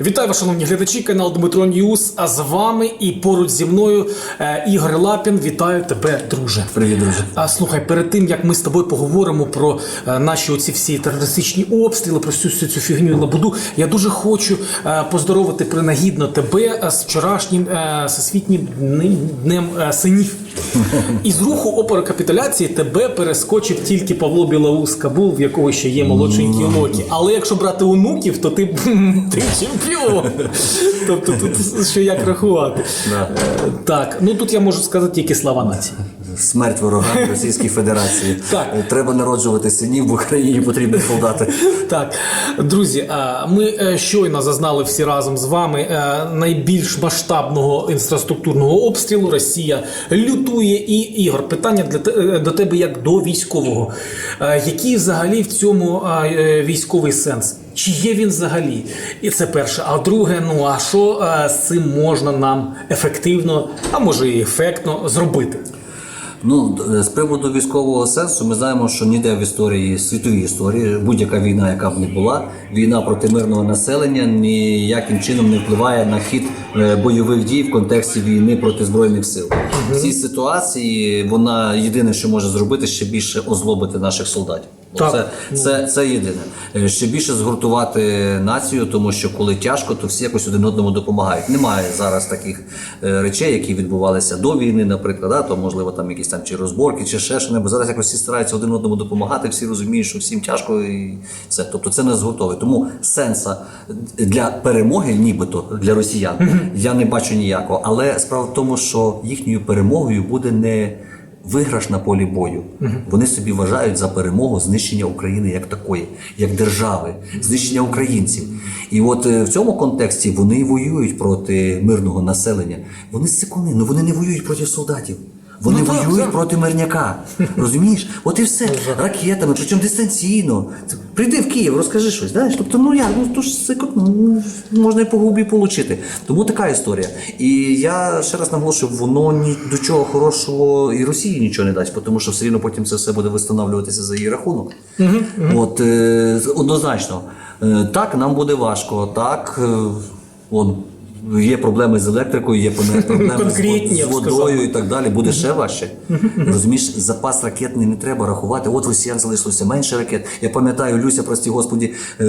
Вітаю вас, шановні глядачі, канал Дмитро Ньюс. А з вами і поруч зі мною е, Ігор Лапін. Вітаю тебе, друже. Привіт, друже. А слухай, перед тим як ми з тобою поговоримо про е, наші оці всі терористичні обстріли, про всю цю, цю фігню і лабуду, я дуже хочу е, поздоровити принагідно тебе з вчорашнім всесвітнім днем, синів. Із руху опори капітуляції тебе перескочив тільки Павло Білоус Кабул, в якого ще є молодшенькі онуки. Але якщо брати онуків, то ти, ти чемпіон. Тобто тут ще як рахувати. Так, ну тут я можу сказати тільки слава нації. Смерть ворогам Російській Федерації. Так. Е, Треба народжувати синів в Україні потрібні солдати. Так, друзі, а, ми е, щойно зазнали всі разом з вами е, найбільш масштабного інфраструктурного обстрілу. Росія лютує і Ігор. Питання для е, до тебе як до військового. Е, Який взагалі в цьому е, військовий сенс? Чи є він взагалі? І це перше. А друге, ну а що е, з цим можна нам ефективно, а може і ефектно зробити? Ну, з приводу військового сенсу, ми знаємо, що ніде в історії, світовій історії, будь-яка війна, яка б не була, війна проти мирного населення ніяким чином не впливає на хід е, бойових дій в контексті війни проти збройних сил. В цій ситуації вона єдине, що може зробити, ще більше озлобити наших солдатів. Так. Це, це, це єдине. Е, Ще більше згуртувати націю, тому що коли тяжко, то всі якось один одному допомагають. Немає зараз таких е, речей, які відбувалися до війни, наприклад, да, то можливо там якісь там чи розборки, чи ще що небудь. Зараз якось всі стараються один одному допомагати, всі розуміють, що всім тяжко і все. Тобто це не згуртовує. Тому сенса для перемоги, нібито для росіян, я не бачу ніякого. Але справа в тому, що їхньою перемогою буде не виграш на полі бою. Вони собі вважають за перемогу знищення України як такої, як держави, знищення українців. І от е, в цьому контексті вони воюють проти мирного населення. Вони сикуни, ну вони не воюють проти солдатів. Вони Ну, воюють так. проти мирняка. Розумієш? От і все. Ракетами, причому дистанційно. Прийди в Київ, розкажи щось. Знаєш? Тобто, ну як, ну то ж ну, можна і по губі получити. Тому така історія. І я ще раз наголошую, воно ні до чого хорошого і Росії нічого не дасть, тому що все рівно потім це все буде встановлюватися за її рахунок. От е, однозначно. Е, так, нам буде важко, так. Е, Є проблеми з електрикою, є проблеми з, водою і так далі. Буде ще важче. Розумієш, запас ракетний не треба рахувати. От росіян залишилося менше ракет. Я пам'ятаю, Люся, прості господі, е,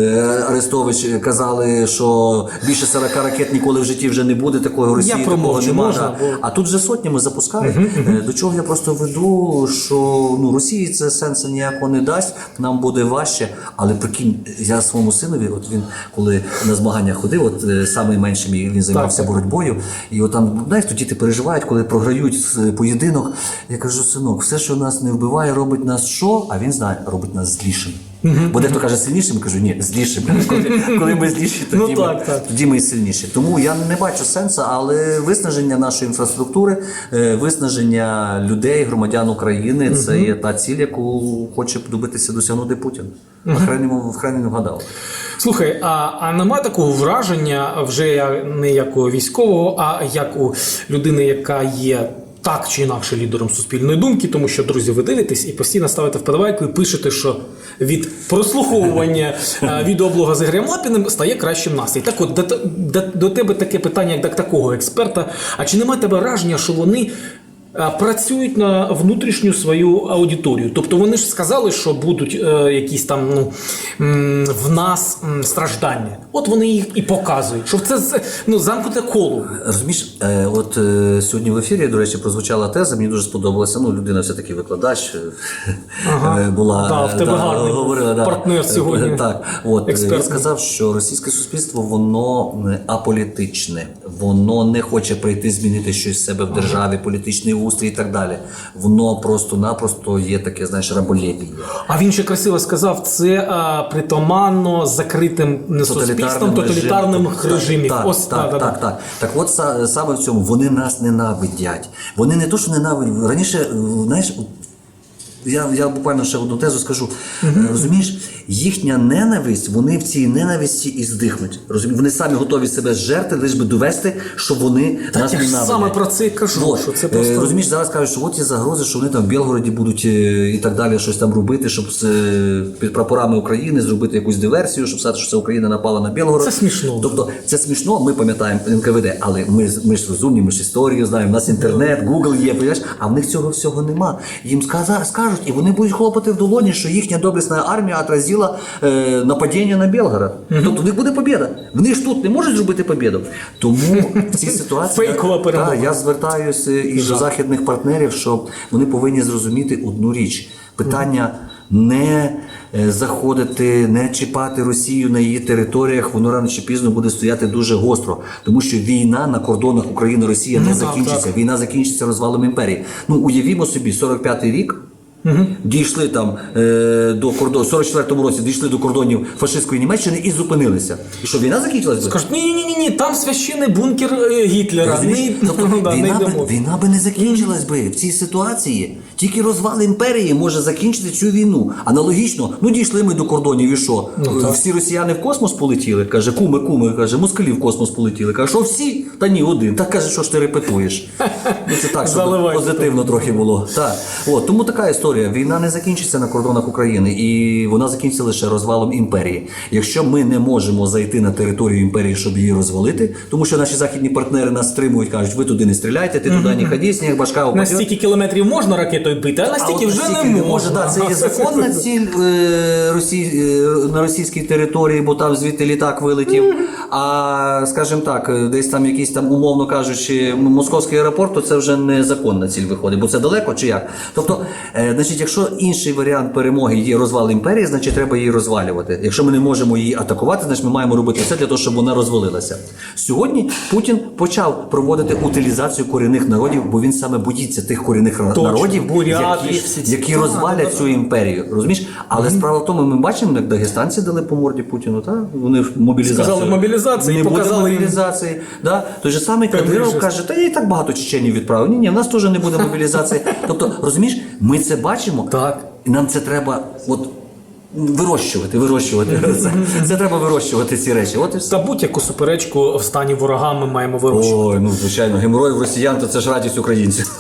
Арестович казали, що більше 40 ракет ніколи в житті вже не буде. Такого Росії Я такого немає. А тут вже сотнями запускають. Е, До чого я просто веду, що ну Росії це сенсу ніякого не дасть. Нам буде важче. Але прикинь, я своєму синові, от він коли на змагання ходив, от е, самий менший мій він займався боротьбою, і от там знаєш, то діти переживають, коли програють е, поєдинок. Я кажу, синок, все, що нас не вбиває, робить нас що? А він знає, робить нас злішими. Бо дехто каже сильнішим, кажу, ні, злішими. Коли, коли ми зліші, тоді, Ну, ми, так, так. тоді ми і сильніші. Тому я не бачу сенсу, але виснаження нашої інфраструктури, е, виснаження людей, громадян України це є та ціль, яку хоче добитися досягнути Путін. В крайньому в крайньому вгадав. Слухай, а, а нема такого враження вже не як у військового, а як у людини, яка є. Так чи інакше лідером суспільної думки, тому що друзі, ви дивитесь і постійно ставите вподобайку і пишете, що від прослуховування е, відеоблога з Ігорем Лапіним стає кращим настрій. Так от до, до, до тебе таке питання, як до такого експерта. А чи немає тебе враження, що вони працюють на внутрішню свою аудиторію. Тобто вони ж сказали, що будуть е, якісь там ну, в нас страждання. От вони їх і показують, що це ну, замкнуте коло. Розумієш, е, от е, сьогодні в ефірі, до речі, прозвучала теза, мені дуже сподобалася. Ну, людина все-таки викладач е, Ага. е, була. Да, в тебе е, гарний був партнер сьогодні, Е, Так, от, е, експертний. я сказав, що російське суспільство воно е, аполітичне, воно не хоче прийти змінити щось з себе в державі, політичний устрій і так далі. Воно просто-напросто є таке, знаєш, раболепіє. А він ще красиво сказав, це а, притаманно закритим не суспільством тоталітарним режимом. режимів. Так, Ось так, да, так, так. Так от са- саме в цьому вони нас ненавидять. Вони не то, що ненавидять. Раніше, е, знаєш, я, я буквально ще одну тезу скажу. Е, Розумієш, їхня ненависть, вони в цій ненависті і здихнуть. Розумієш, вони самі готові себе зжерти, лише би довести, що вони нас я ненавидять. саме про це і кажу, Вот. що це Е, просто- розумієш, зараз кажуть, що от є загрози, що вони там в Білгороді будуть е, і так далі щось там робити, щоб з, е, під прапорами України зробити якусь диверсію, щоб сказати, що це Україна напала на Білгород. Це смішно. Тобто це смішно, ми пам'ятаємо НКВД, але ми, ми ж розумні, ми ж історію знаємо, у нас інтернет, Google є, понимаєш? а в них цього всього нема. Їм скажуть, і вони будуть хлопати в долоні, що їхня доблесна армія отразила е, нападіння на Білгород. Тобто в них буде побіда. Вони ж тут не можуть зробити побіду. Тому в цій ситуації Фейкова перемога. Так, я звертаюся і до західних партнерів, що вони повинні зрозуміти одну річ: питання не е, заходити, не чіпати Росію на її територіях, воно рано чи пізно буде стояти дуже гостро, тому що війна на кордонах України Росія не Ну, так, закінчиться. так. Війна закінчиться розвалом імперії. Ну уявімо собі, 45-й рік. Дійшли там е, до кордону, в 44-му році дійшли до кордонів фашистської Німеччини і зупинилися. І що війна закінчилась? би? Кажуть, ні, ні, ні, ні, там священний бункер е, Гітлера. Ні, Тобто, да, не війна, йдемо. би, війна би не закінчилась би в цій ситуації. Тільки розвал імперії може закінчити цю війну. Аналогічно, ну дійшли ми до кордонів і що? Ну, всі росіяни в космос полетіли. Каже, куми, куми, каже, москалі в космос полетіли. Каже, що всі? Та ні, один. Так каже, що ж ти репетуєш. Ну, це так, щоб Заливайте позитивно трохи було. Так. От, тому така історія. Війна не закінчиться на кордонах України, і вона закінчиться лише розвалом імперії. Якщо ми не можемо зайти на територію імперії, щоб її розвалити, тому що наші західні партнери нас стримують, кажуть, ви туди не стріляйте, ти туди не ходи, сніг башка На упаде. стільки кілометрів можна ракетою бити, а настільки вже не можна. Да, це є законна ціль е, е, на російській території, бо там звідти літак вилетів. А скажімо так, е, десь там якийсь там, умовно кажучи, московський аеропорт, то це вже незаконна ціль виходить, бо це далеко чи як. Тобто, значить, якщо інший варіант перемоги є розвал імперії, значить треба її розвалювати. Якщо ми не можемо її атакувати, значить ми маємо робити все для того, щоб вона розвалилася. Сьогодні Путін почав проводити утилізацію корінних народів, бо він саме боїться тих корінних Точно, народів, буряти, які, які розвалять цю імперію. Розумієш? Але справа в тому, ми бачимо, як дагестанці дали по морді Путіну, та? вони в мобілізацію. Сказали і буде показали їм- мобілізації. Да? Той же самий Кадиров каже, та я і так багато чеченів відправив. Ні, ні, в нас теж не буде мобілізації. Тобто, розумієш, ми це бачимо, Так. і нам це треба от, вирощувати, вирощувати. Це, це треба вирощувати ці речі. От і все. Та будь-яку суперечку в стані ворога ми маємо вирощувати. Ой, ну звичайно, геморроїв росіян, то це ж радість українців.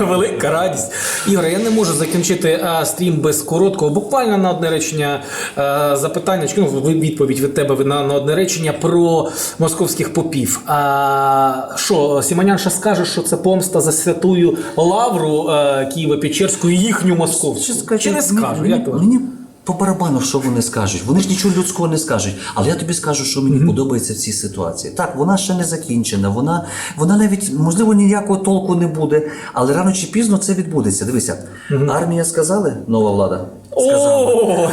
Велика радість. Ігор, я не можу закінчити е, стрім без короткого, буквально на одне речення е, запитання, чи, ну, ви- відповідь від тебе на, на одне речення про московських попів. А, що, Сімонянша скаже, що це помста за святую лавру Києво-Печерську і їхню московську? Чи не скаже? Мені, Як мені по барабану, що вони скажуть. Вони ж нічого людського не скажуть. Але я тобі скажу, що мені подобається в цій ситуації. Так, вона ще не закінчена, вона, вона навіть, можливо, ніякого толку не буде, але рано чи пізно це відбудеться. Дивися, армія сказали, нова влада.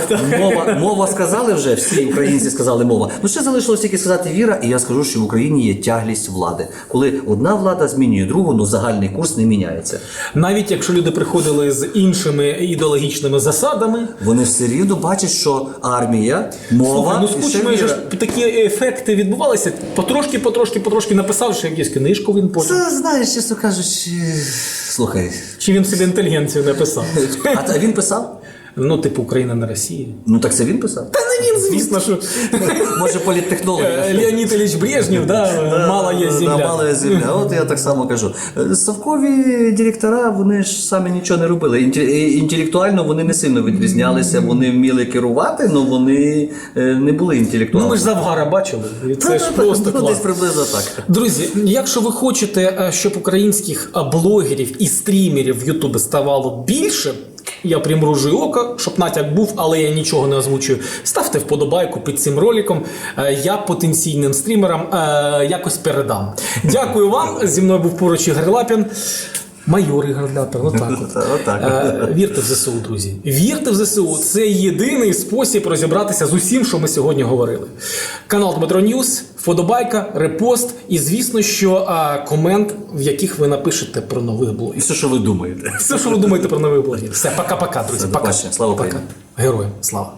Так. Мова, мова сказали вже, всі українці сказали мова. Ну ще залишилось тільки сказати віра, і я скажу, що в Україні є тяглість влади. Коли одна влада змінює другу, ну загальний курс не міняється. Навіть якщо люди приходили з іншими ідеологічними засадами, Вони все рівно бачать, що армія, мова Слухай, ну і ще Кучмою віра. ж такі ефекти відбувалися. Потрошки, потрошки, потрошки написав, що якусь книжку він потім. Це знаєш, чесно кажучи, слухай, Чи він собі інтелігенцію написав? а та він писав? Ну, типу, Україна на Росії. Ну так це він писав. Та не він, звісно, що Може, політтехнолог. Е, Леонід Ілліч Брежнєв, да, мала є Да, земля. мала є земля. От я так само кажу. Е, Совкові директора, вони ж самі нічого не робили. Е, Інтелектуально вони не сильно відрізнялися, вони вміли керувати, але вони не були Ну, ми ж Завгара бачили. І це ж просто ну, клас. Десь приблизно так. Друзі, якщо ви хочете, щоб українських блогерів і стрімерів в Ютубі ставало більше. Я примружую око, щоб натяк був, але я нічого не озвучую. Ставте вподобайку під цим роликом. Е, Я потенційним стрімерам е, якось передам. Дякую вам. Зі мною був поруч Ігор Лапін. Майор Ігор Ляпін, отак от. Е, Вірте в ЗСУ, друзі. Вірте в ЗСУ. Це єдиний спосіб розібратися з усім, що ми сьогодні говорили. Канал Дмитро Ньюс, вподобайка, репост і, звісно, що а, комент, в яких ви напишете про нових блогів. все, що ви думаєте. Все, що ви думаєте про нових блогів. Все, пока-пока, друзі. Все, до Пока. побачення. Слава Пока. Україні. Героям слава.